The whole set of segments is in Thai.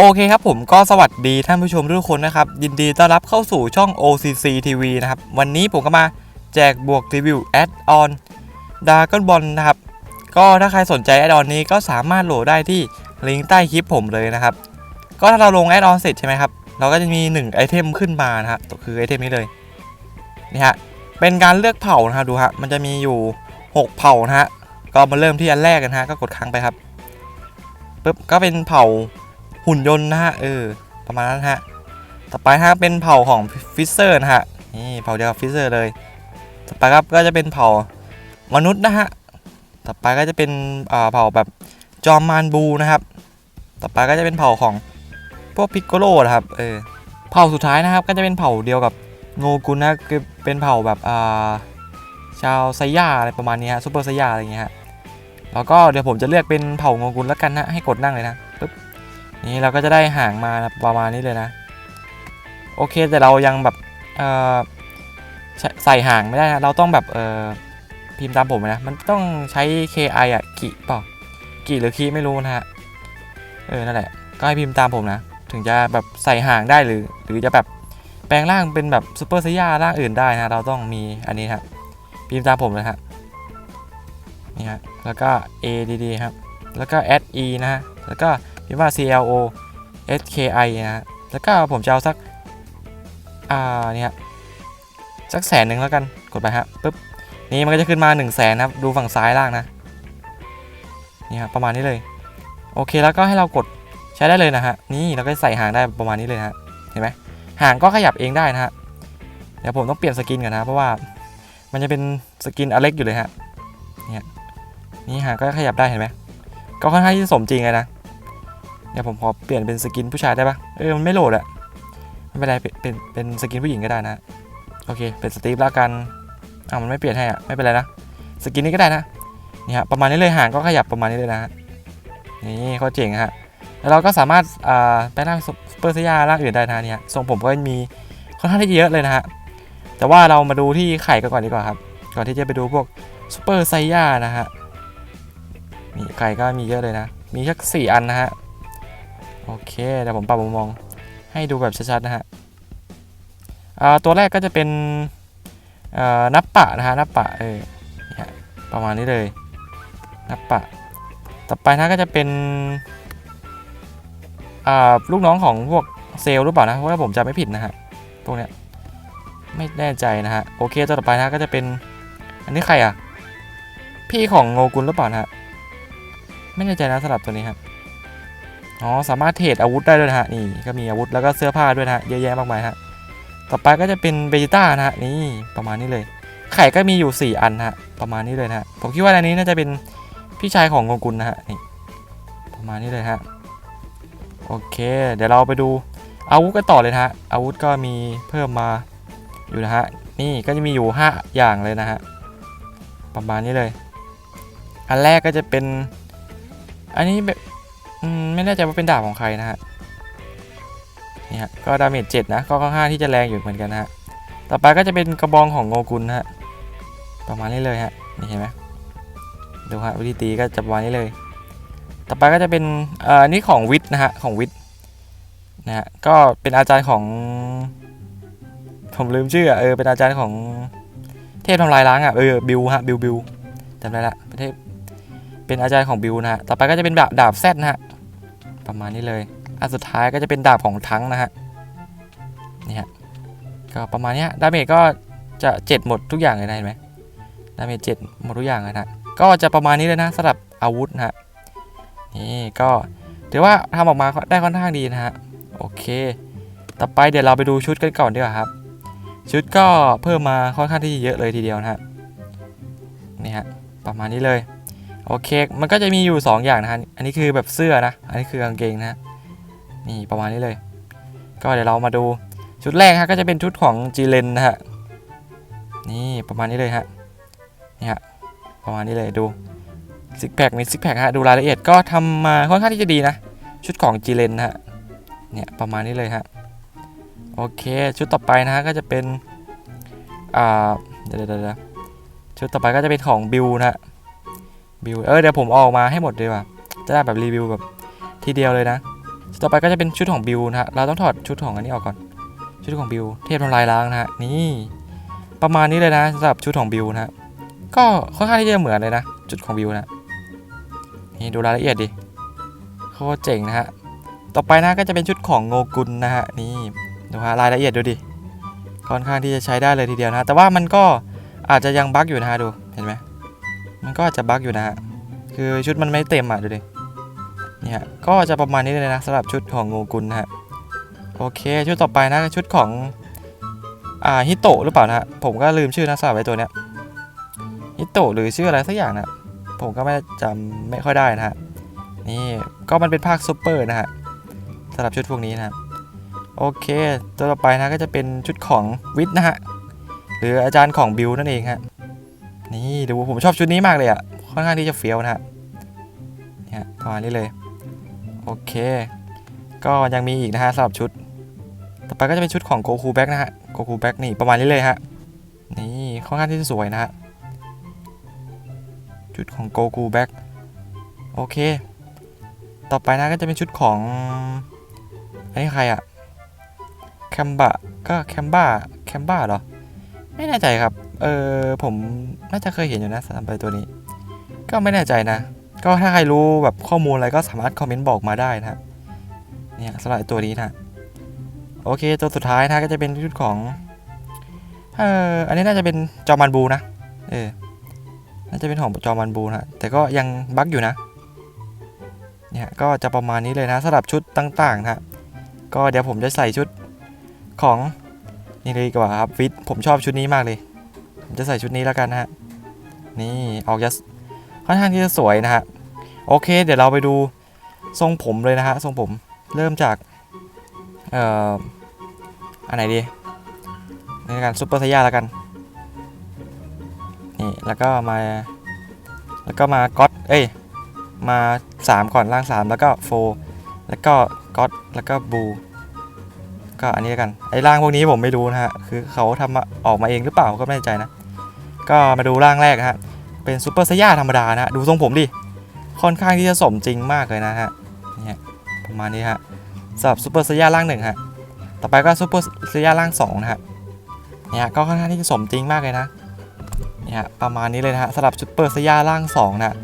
โอเคครับผมก็สวัสดีท่านผู้ชมทุกคนนะครับ ยินดีต้อนรับเข้าสู่ช่อง OCC TV นะครับ วันนี้ผมก็มาแจกบวกรีวิวแอดออนดากอนบอลนะครับ ก็ถ้าใครสนใจแอดออนนี้ก็สามารถโหลดได้ที่ลิงก์ใต้คลิปผมเลยนะครับ ก็ถ้าเราลงแอดออนเสร็จใช่ไหมครับ เราก็จะมี 1 ไอเทมขึ้นมานะครับคือไอเทมนี้เลยนี่ฮะเป็นการเลือกเผ่านะครับดูฮะมันจะมีอยู่ 6 เผ่านะฮะก็มาเริ่มที่อันแรกกันฮะก็กดค้างไปครับปุ๊บก็เป็นเผ่า หุ่นยนต์นะฮะเออประมาณนั้นฮะต่อไปฮะเป็นเผ่าของฟิสเซอร์นะฮะนี่เผ่าเดียวกับฟิสเซอร์เลย ต่อไปครับก็จะเป็นเผ่ามนุษย์นะฮะต่อไปก็จะเป็นอ่าเผ่าแบบจอมมารบูนะครับ ต่อไปก็จะเป็นเผ่าของพวกพิกโกโลนะครับเออเผ่าสุดท้ายนะครับก็จะเป็นเผ่าเดียวกับโงกุนนะคือเป็นเผ่าแบบอ่าชาวไซย่าอะไรประมาณนี้ฮะซูเปอร์ไซย่าอะไรอย่างเงี้ยฮะแล้วก็เดี๋ยวผมจะเลือกเป็นเผ่าโงกุนแล้วกันนะให้กดนั่งเลยนะ นี่เราก็จะได้ห่างมาประมาณนี้เลยนะ โอเคแต่เรายังแบบใส่ห่างไม่ได้นะเราต้องแบบพิมพ์ตามผมนะ มันต้องใช้ KI อะกิเปล่ากิหรือคีไม่รู้นะฮะเออนั่นแหละก็ให้พิมพ์ตามผมนะ ถึงจะแบบใส่ห่างได้หรือ หรือจะแบบแปลงร่างเป็นแบบซูเปอร์ไซย่าร่างอื่นได้นะ เราต้องมีอันนี้ครับพิมพ์ตามผมเลยฮะนี่ฮะแล้วก็ ADD ครับแล้วก็ add e นะฮะแล้วก็ พิมพ์ว่า CLO SKI นะฮะแล้วก็ผมจะเอาสัก อ่าเนี่ยสักแสนหนึ่งแล้วกันกดไปฮะปุ๊บนี่มันก็จะขึ้นมา1นึ่งแสนนะครับ ดูฝั่งซ้ายล่างนะนี่ครับประมาณนี้เลย โอเคแล้วก็ให้เรากดใช้ได้เลยนะฮะนี่เราก็ใส่หางได้ประมาณนี้เลยฮะเห็นไหมหางก็ขยับเองได้นะฮะเดี๋ยวผมต้องเปลี่ยนสกินก่อนนะเพราะว่ามันจะเป็นสกินอเล็กอยู่เลยฮะเนี่ยนี่หางก็ขยับได้เห็นไหมก็ค่อนข้างที่จะสมจริงเลยนะ เดี๋ยวผมขอเปลี่ยนเป็นสกินผู้ชายได้ปะเออมันไม่โหลดอะไม่เป็นไรเป็นเป็นสกินผู้หญิงก็ได้นะโอเคเป็นสตีฟแล้วกันอ้าวมันไม่เปลี่ยนให้อะไม่เป็นไรนะสกินนี้ก็ได้นะนี่ฮะประมาณนี้เลยห่างก็ขยับประมาณนี้เลยนะฮะนี่เขาเจ๋งฮะแล้วเราก็สามารถอ่าแปลงร่างซุปเปอร์ไซยาร่างอื่นได้นะเนี่ยทรงผมก็มีค่อนข้างที่จะเยอะเลยนะฮะแต่ว่าเรามาดูที่ไข่กันก่อนดีกว่าครับ ก่อนที่จะไปดูพวกซูเปอร์ไซย่านะฮะนี่ไข่ก็มีเยอะเลยนะ มีสักสี่อันนะฮะ โอเคเดี๋ยวผมปรับมุมมองให้ดูแบบชัดๆนะฮะตัวแรกก็จะเป็นนับปะนะฮะนับปะเออเนี่ยประมาณนี้เลยนับปะ ต่อไปนะก็จะเป็นลูกน้องของพวกเซลล์หรือเปล่านะเพราะว่าผมจำไม่ผิดนะฮะพวกเนี้ยไม่แน่ใจนะฮะโอเคตัวต่อไปนะก็จะเป็นอันนี้ใครอะพี่ของโงกุลหรือเปล่านะฮะไม่แน่ใจนะสำหรับตัวนี้ครับ อ๋อสามารถเทรดอาวุธได้ด้วยนะฮะนี่ก็มีอาวุธแล้วก็เสื้อผ้าด้วยนะฮะเยอะแยะมากมายฮะต่อไปก็จะเป็นเบจิต้านะฮะนี่ประมาณนี้เลย ไข่ก็มีอยู่ 4 อันนะฮะประมาณนี้เลยนะฮะผมคิดว่าอันนี้น่าจะเป็นพี่ชายของโงกุลนะฮะนี่ประมาณนี้เลยฮะโอเค เดี๋ยวเราไปดูอาวุธกันต่อเลยนะฮะอาวุธก็มีเพิ่มมาอยู่นะฮะนี่ก็จะมีอยู่ 5 อย่างเลยนะฮะประมาณนี้เลย อันแรกก็จะเป็น อันนี้แบบ อืมไม่แน่ใจว่าเป็นดาบของใครนะฮะนี่ฮะก็ดาเมจเจ็ดนะก็ค่อนข้างที่จะแรงอยู่เหมือนกันนะฮะต่อไปก็จะเป็นกระบองของโงกุลนะฮะประมาณนี้เลยฮะนี่เห็นไหมดูฮะวิธีตีก็จะประมาณนี้เลย ต่อไปก็จะเป็นเอ่อนนี้ของวิทย์นะฮะของวิทย์นะฮะก็เป็นอาจารย์ของผมลืมชื่อเออเป็นอาจารย์ของเทพทำลายล้างอะเออบิวฮะบิวบิวจำได้ละ เป็นอาจารย์ของบิวนะฮะ ต่อไปก็จะเป็นดาบดาบแซดนะฮะ ประมาณนี้เลย อันสุดท้ายก็จะเป็นดาบของทั้งนะฮะ นี่ฮะ ก็ประมาณนี้ดาเมจก็จะเจ็ดหมดทุกอย่างเลยนะเห็นไหมดาเมจเจ็ดหมดทุกอย่างเลยนะก็จะประมาณนี้เลยนะสำหรับอาวุธนะฮะ นี่ก็ถือว่าทำออกมาได้ค่อนข้างดีนะฮะ โอเค ต่อไปเดี๋ยวเราไปดูชุดกันก่อนดีกว่าครับ ชุดก็เพิ่มมาค่อนข้างที่จะเยอะเลยทีเดียวนะฮะ นี่ฮะ ประมาณนี้เลย โอเค มันก็จะมีอยู่ 2 อย่างนะฮะ อันนี้คือแบบเสื้อนะ อันนี้คือกางเกงนะ นี่ประมาณนี้เลย ก็เดี๋ยวเรามาดูชุดแรกฮะก็จะเป็นชุดของจีเลนนะฮะ นี่ประมาณนี้เลยฮะ นี่ฮะประมาณนี้เลยดูซิกแพคมีซิกแพคฮะดูรายละเอียดก็ทำมาค่อนข้างที่จะดีนะ ชุดของจีเลนนะฮะ เนี่ยประมาณนี้เลยฮะ โอเคชุดต่อไปนะฮะก็จะเป็น อ่า เดี๋ยวเดี๋ยวเดี๋ยวชุดต่อไปก็จะเป็นของบิวนะฮะ บิวเออเดี๋ยวผมอออกมาให้หมดดีกว่า จะได้แบบรีวิวแบบทีเดียวเลยนะ ต่อไปก็จะเป็นชุดของบิวนะฮะ เราต้องถอดชุดของอันนี้ออกก่อน ชุดของบิวเทพทำลายล้างนะฮะ นี่ประมาณนี้เลยนะสำหรับชุดของบิวนะฮะ ก็ค่อนข้างที่จะเหมือนเลยนะ จุดของบิวนะ นี่ดูรายละเอียดดิ โคตรเจ๋งนะฮะ ต่อไปนะก็จะเป็นชุดของโงกุลนะฮะ นี่ดูฮะรายละเอียดดูดิ ค่อนข้างที่จะใช้ได้เลยทีเดียวนะ แต่ว่ามันก็อาจจะยังบั๊กอยู่นะฮะดู เห็นไหม มันก็อาจจะบั๊กอยู่นะฮะ คือชุดมันไม่เต็มอะดูดินี่ฮะก็จะประมาณนี้เลยนะสำหรับชุดของโงกุลนะฮะ โอเค ชุดต่อไปนะชุดของอ่าฮิโตะหรือเปล่านะฮะ ผมก็ลืมชื่อนะสำหรับไอ้ตัวเนี้ยฮิโตะหรือชื่ออะไรสักอย่างนะผมก็ไม่จำไม่ค่อยได้นะฮะ นี่ก็มันเป็นภาคซูเปอร์นะฮะสำหรับชุดพวกนี้นะฮะโอเค ตัวต่อไปนะก็จะเป็นชุดของวิทย์นะฮะ หรืออาจารย์ของบิวนั่นเองฮะ นี่ดูผมชอบชุดนี้มากเลยอะ่ะค่อนข้างที่จะเฟี้ยวนะฮะเนี่ยประมาณนี้เลย โอเค ก็ยังมีอีกนะฮะสำหรับชุด ต่อไปก็จะเป็นชุดของโกคูแบ็กนะฮะโกคูแบ็กนี่ประมาณนี้เลยฮะนี่ค่อนข้างที่จะสวยนะฮะชุดของโกคูแบ็กโอเค ต่อไปนะก็จะเป็นชุดของอันนี้ใครอะแคมบะก็แคมบ้าแคมบ้าเหรอ ไม่แน่ใจครับ เออผมน่าจะเคยเห็นอยู่นะสำหรับตัวนี้ ก็ไม่แน่ใจนะ ก็ถ้าใครรู้แบบข้อมูลอะไรก็สามารถคอมเมนต์บอกมาได้นะครับเนี่ยสำหรับตัวนี้นะโอเคตัวสุดท้ายนะก็จะเป็นชุดของเอออันนี้น่าจะเป็นจอมันบูนะเออน่าจะเป็นของจอมันบูนะแต่ก็ยังบั๊กอยู่นะเนี่ยก็จะประมาณนี้เลยนะสำหรับชุดต่างๆนะก็เดี๋ยวผมจะใส่ชุดของนี่เลยกว่าครับฟิตผมชอบชุดนี้มากเลย จะใส่ชุดนี้แล้วกันนะฮะ นี่ออกจะค่อนข้างที่จะสวยนะฮะ โอเค เดี๋ยวเราไปดูทรงผมเลยนะฮะ ทรงผมเริ่มจาก เอ่อ อันไหนดีในการซุปเปอร์ไซย่าแล้วกัน นี่ แล้วก็มา แล้วก็มาก็อตเอ้ย มา 3 ก่อนล่าง 3 แล้วก็โฟแล้วก็ก็อตแล้วก็บูก็อันนี้แล้วกัน ไอ้ร่างพวกนี้ผมไม่รู้นะฮะ คือเขาทำออกมาเองหรือเปล่าก็ไม่แน่ใจนะ ก็มาดูร่างแรกฮะ เป็นซุปเปอร์ไซย่าธรรมดานะฮะดูทรงผมดิ ค่อนข้างที่จะสมจริงมากเลยนะฮะเนี่ยประมาณนี้ฮะสำหรับซูเปอร์เซียร่างหนึ่งฮะ ต่อไปก็ซูเปอร์เซียร่างสองนะฮะ เนี่ยก็ค่อนข้างที่จะสมจริงมากเลยนะ เนี่ยประมาณนี้เลยนะฮะสำหรับซูเปอร์เซียร่างสองนะ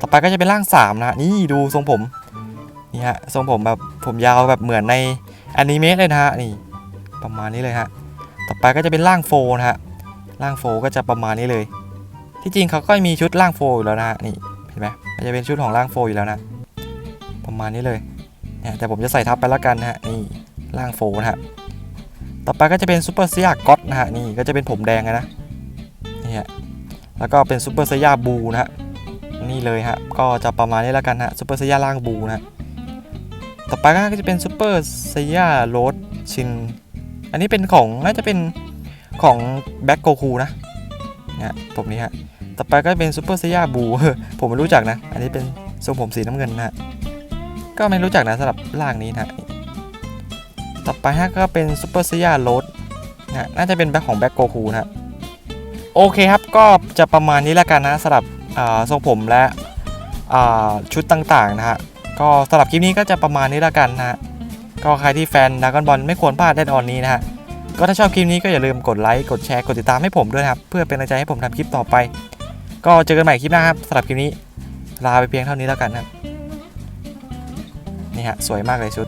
ต่อไปก็จะเป็นร่างสามนะนี่ดูทรงผม นี่ฮะทรงผมแบบผมยาวแบบเหมือนในอนิเมะเลยนะฮะนี่ประมาณนี้เลยฮะ ต่อไปก็จะเป็นร่างโฟนะฮะ ร่างโฟก็จะประมาณนี้เลย ที่จริงเขาก็มีชุดร่างโฟอยู่แล้วนะฮะนี่เห็นไหมมันจะเป็นชุดของร่างโฟอยู่แล้วนะ ประมาณนี้เลยเนี่ยแต่ผมจะใส่ทับไปแล้วกันนะฮะนี่ล่างโฟนะฮะต่อไปก็จะเป็นซูเปอร์เซียก็อตนะฮะนี่ก็จะเป็นผมแดงนะนี่ฮะแล้วก็เป็นซูเปอร์เซียบูนะฮะนี่เลยฮะก็จะประมาณนี้แล้วกันฮะซูเปอร์เซียล่างบูนะฮะต่อไปก็จะเป็นซูเปอร์เซียโรดชินอันนี้เป็นของน่าจะเป็น ของแบ็กโกคูนะนี่ยผมนี้ฮะ ต่อไปก็เป็นซูเปอร์เซียบูผมไม่รู้จักนะ อันนี้เป็นทรงผมสีน้ำเงินนะฮะ ก็ไม่รู้จักนะสำหรับร่างนี้นะต่อไปฮะก็เป็นซูเปอร์เซียโรดนะน่าจะเป็นแบ็คของแบ็คโกคูนะโอเคครับก็จะประมาณนี้แล้วกันนะสำหรับทรงผมและชุดต่างๆนะฮะก็สำหรับคลิปนี้ก็จะประมาณนี้แล้วกันนะฮะก็ใครที่แฟนดากอนบอลไม่ควรพลาดแน่นอนนี้นะฮะ ก็ถ้าชอบคลิปนี้ก็อย่าลืมกดไลค์กดแชร์กดติดตามให้ผมด้วยนะครับ เพื่อเป็นกำลังใจให้ผมทำคลิปต่อไป ก็เจอกันใหม่คลิปหน้าครับสำหรับคลิปนี้ลาไปเพียงเท่านี้แล้วกันครับนี่ฮะสวยมากเลยชุด